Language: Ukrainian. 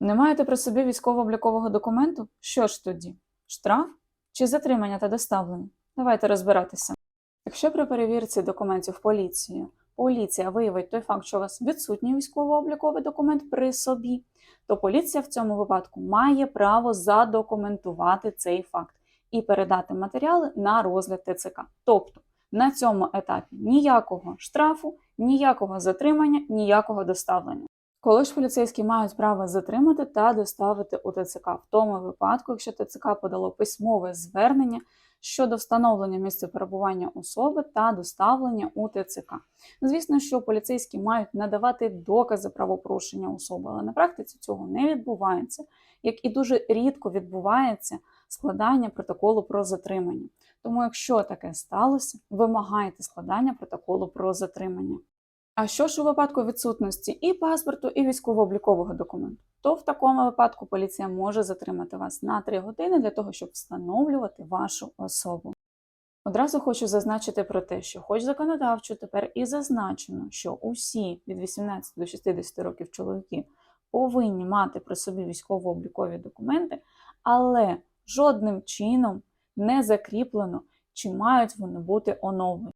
Не маєте при собі військово-облікового документу? Що ж тоді? Штраф чи затримання та доставлення? Давайте розбиратися. Якщо при перевірці документів поліцією поліція виявить той факт, що у вас відсутній військово-обліковий документ при собі, то поліція в цьому випадку має право задокументувати цей факт і передати матеріали на розгляд ТЦК. Тобто на цьому етапі ніякого штрафу, ніякого затримання, ніякого доставлення. Коли ж поліцейські мають право затримати та доставити у ТЦК в тому випадку, якщо ТЦК подало письмове звернення щодо встановлення місця перебування особи та доставлення у ТЦК. Звісно, що поліцейські мають надавати докази правопорушення особи, але на практиці цього не відбувається, як і дуже рідко відбувається складання протоколу про затримання. Тому, якщо таке сталося, вимагайте складання протоколу про затримання. А що ж у випадку відсутності і паспорту, і військово-облікового документу? То в такому випадку поліція може затримати вас на 3 години для того, щоб встановлювати вашу особу. Одразу хочу зазначити про те, що, хоч законодавчо тепер і зазначено, що усі від 18 до 60 років чоловіки повинні мати при собі військово-облікові документи, але жодним чином не закріплено, чи мають вони бути оновлені.